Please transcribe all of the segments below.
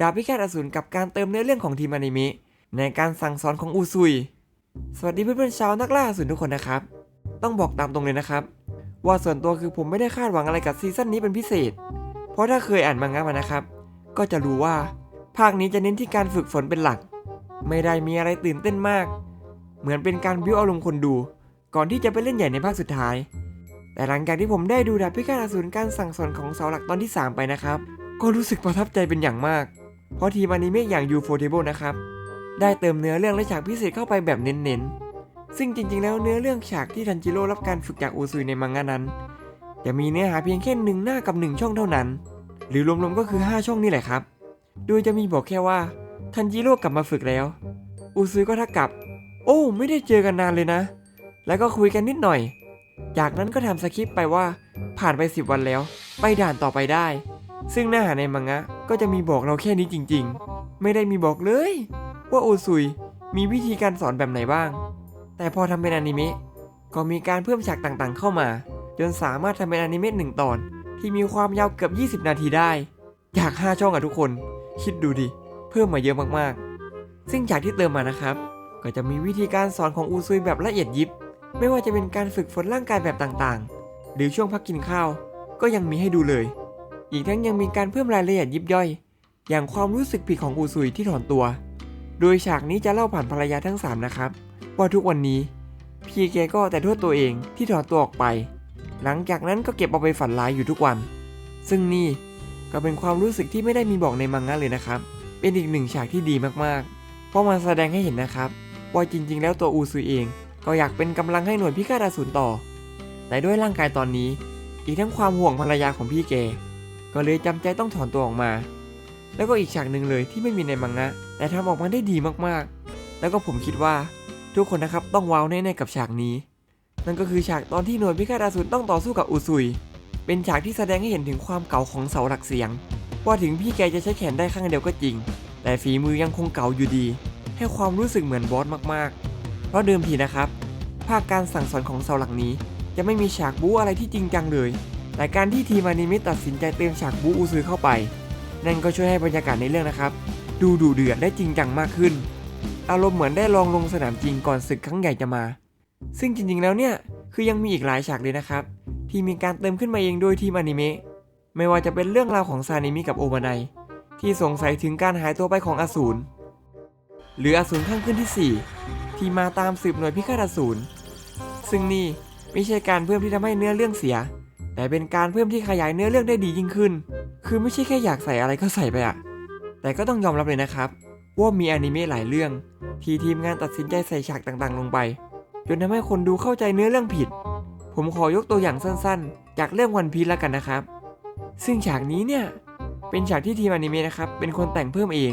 ดาบพิฆาตอสูรกับการเติมเนื้อเรื่องของทีมอนิเมะในการสั่งสอนของอูซุย สวัสดีเพื่อนๆชาวนักล่าอสูรทุกคนนะครับ ต้องบอกตามตรงเลยนะครับ ว่าส่วนตัวคือผมไม่ได้คาดหวังอะไรกับซีซั่นนี้เป็นพิเศษ เพราะถ้าเคยอ่านมังงะมานะครับ ก็จะรู้ว่าภาคนี้จะเน้นที่การฝึกฝนเป็นหลัก ไม่ได้มีอะไรตื่นเต้นมาก เหมือนเป็นการบิ้วอารมณ์คนดู ก่อนที่จะไปเล่นใหญ่ในภาคสุดท้าย แต่หลังจากที่ผมได้ดูดาบพิฆาตอสูรการสั่งสอนของเสาหลักตอนที่ 3 ไปนะครับ ก็รู้สึกประทับใจเป็นอย่างมาก เพราะทีมอนิเมะอย่าง u f o t a b l e นะครับ ได้เติมเนื้อเรื่องและฉากพิเศษเข้าไปแบบเน้นๆ ซึ่งจริงๆ แล้วเนื้อเรื่องฉากที่ทันจิโร่รับการฝึกจากอูซุยในมังงะนั้น จะมีเนื้อหาเพียงแค่หนึ่งหน้ากับหนึ่งช่องเท่านั้น หรือรวมๆ ก็คือ 5 ช่องนี่แหละครับ โดยจะมีบอกแค่ว่าทันจิโร่กลับมาฝึกแล้วอูซุยก็ทักกลับ โอ้ ไม่ได้เจอกันนานเลยนะ แล้วก็คุยกันนิดหน่อย จากนั้นก็ทำสคริปต์ไปว่าผ่านไป 10 วันแล้ว ไปด่านต่อไปได้ ซึ่งเนื้อหาในมังงะ ก็จะมีบอกเราแค่นี้จริงๆ ไม่ได้มีบอกเลย ว่าโอซุยมีวิธีการสอนแบบไหนบ้าง แต่พอทำเป็นอนิเมะก็มีการเพิ่มฉากต่างๆ เข้ามา จนสามารถทำเป็นอนิเมะหนึ่งตอน ที่มีความยาวเกือบ 20 นาทีได้จาก 5 ช่องอะทุกคน คิดดูดิ เพิ่มมาเยอะมากๆ ซึ่งฉากที่เติมมานะครับ ก็จะมีวิธีการสอนของอูซุยแบบละเอียดยิบ ไม่ว่าจะเป็นการฝึกฝนร่างกายแบบต่างๆ หรือช่วงพักกินข้าว ก็ยังมีให้ดูเลย อีกทั้งยังมีการเพิ่มรายละเอียดยิบย่อย อย่างความรู้สึกผิดของอูซุยที่ถอนตัว โดยฉากนี้จะเล่าผ่านภรรยาทั้ง 3 นะครับ ว่าทุกวันนี้พี่แกก็แต่โทษตัวเองที่ถอนตัวออกไป หลังจากนั้นก็เก็บเอาไปฝันร้ายอยู่ทุกวัน ซึ่งนี่ก็เป็นความรู้สึกที่ไม่ได้มีบอกในมังงะเลยนะครับ เป็นอีกหนึ่งฉากที่ดีมากๆ เพราะมันแสดงให้เห็นนะครับว่าจริง ๆ แล้วตัวอูซุยเอง ก็อยากเป็นกำลังให้หน่วยพิฆาตอสูรต่อ แต่ด้วยร่างกายตอนนี้ อีกทั้งความห่วงภรรยาของพี่แก ก็เลยจำใจต้องถอนตัวออกมา แล้วก็อีกฉากหนึ่งเลยที่ไม่มีในมังงะ แต่ทำออกมาได้ดีมากๆ แล้วก็ผมคิดว่าทุกคนนะครับต้องว้าวแน่ๆกับฉากนี้ นั่นก็คือฉากตอนที่หน่วยพิฆาตอสูรต้องต่อสู้กับอุซุย เป็นฉากที่แสดงให้เห็นถึงความเก่าของเสาหลักเสียง ว่าถึงพี่แกจะใช้แขนได้ข้างเดียวก็จริง แต่ฝีมือยังคงเก่าอยู่ดี ให้ความรู้สึกเหมือนบอสมากๆ เพราะเดิมทีนะครับ ภาคการสั่งสอนของเสาหลักนี้ จะไม่มีฉากบู๊อะไรที่จริงจังเลย แต่การที่ทีมอนิเมะตัดสินใจเติมฉากบูอูซือเข้าไป นั่นก็ช่วยให้บรรยากาศในเรื่องนะครับ ดูดุเดือดได้จริงจังมากขึ้น อารมณ์เหมือนได้ลองลงสนามจริงก่อนศึกครั้งใหญ่จะมา ซึ่งจริงๆแล้วเนี่ยคือยังมีอีกหลายฉากเลยนะครับ ที่มีการเติมขึ้นมาเองโดยทีมอนิเมะไม่ว่าจะเป็นเรื่องราวของซานิมิกับโอบานายที่สงสัยถึงการหายตัวไปของอสูรหรืออสูรข้างขึ้นที่ 4 ที่มาตามสืบหน่วยพิฆาตอสูรซึ่งนี่ไม่ใช่การเพิ่มที่ทำให้เนื้อเรื่องเสีย แต่เป็นการเพิ่มที่ขยายเนื้อเรื่องได้ดียิ่งขึ้น คือไม่ใช่แค่อยากใส่อะไรก็ใส่ไปอะแต่ก็ต้องยอมรับเลยนะครับ ว่ามีอนิเมะหลายเรื่อง ที่ทีมงานตัดสินใจใส่ฉากต่างๆ ลงไป จนทำให้คนดูเข้าใจเนื้อเรื่องผิด ผมขอยกตัวอย่างสั้นๆ จากเรื่องวันพี e แล้วกันนะครับ ซึ่งฉากนี้เนี่ยเป็นฉากที่ทีมอนิเมะนะครับเป็นคนแต่งเพิ่มเอง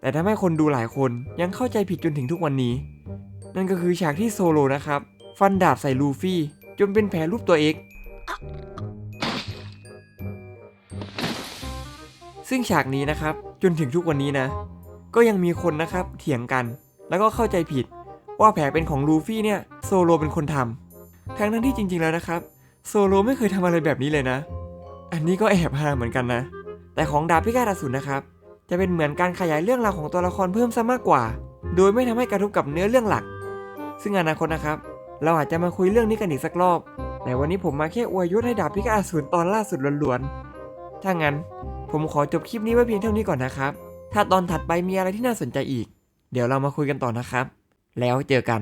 แต่ทำให้คนดูหลายคนยังเข้าใจผิดจนถึงทุกวันนี้ นั่นก็คือฉากที่โซโลนะครับ ฟันดาบใส่ลูฟี่ จนเป็นแผลรูปตัว X ซึ่งฉากนี้นะครับจนถึงทุกวันนี้นะ ก็ยังมีคนนะครับเถียงกัน แล้วก็เข้าใจผิด ว่าแผลเป็นของลูฟี่เนี่ยโซโลเป็นคนทำทั้งนั้นที่จริง ๆแล้วนะครับโซโลไม่เคยทำอะไรแบบนี้เลยนะ อันนี้ก็แอบฮาเหมือนกันนะ แต่ของดาบพิฆาตอสูรนะครับ จะเป็นเหมือนการขยายเรื่องราวของตัวละครเพิ่มซะมากกว่า โดยไม่ทำให้กระทบกับเนื้อเรื่องหลัก ซึ่งอนาคตนะครับ เราอาจจะมาคุยเรื่องนี้กันอีกสักรอบ แต่วันนี้ผมมาแค่อวยยศให้ดาบพิฆาตอสูรตอนล่าสุดล้วนๆถ้างั้น ผมขอจบคลิปนี้ไว้เพียงเท่านี้ก่อนนะครับ ถ้าตอนถัดไปมีอะไรที่น่าสนใจอีก เดี๋ยวเรามาคุยกันต่อนะครับ แล้วเจอกัน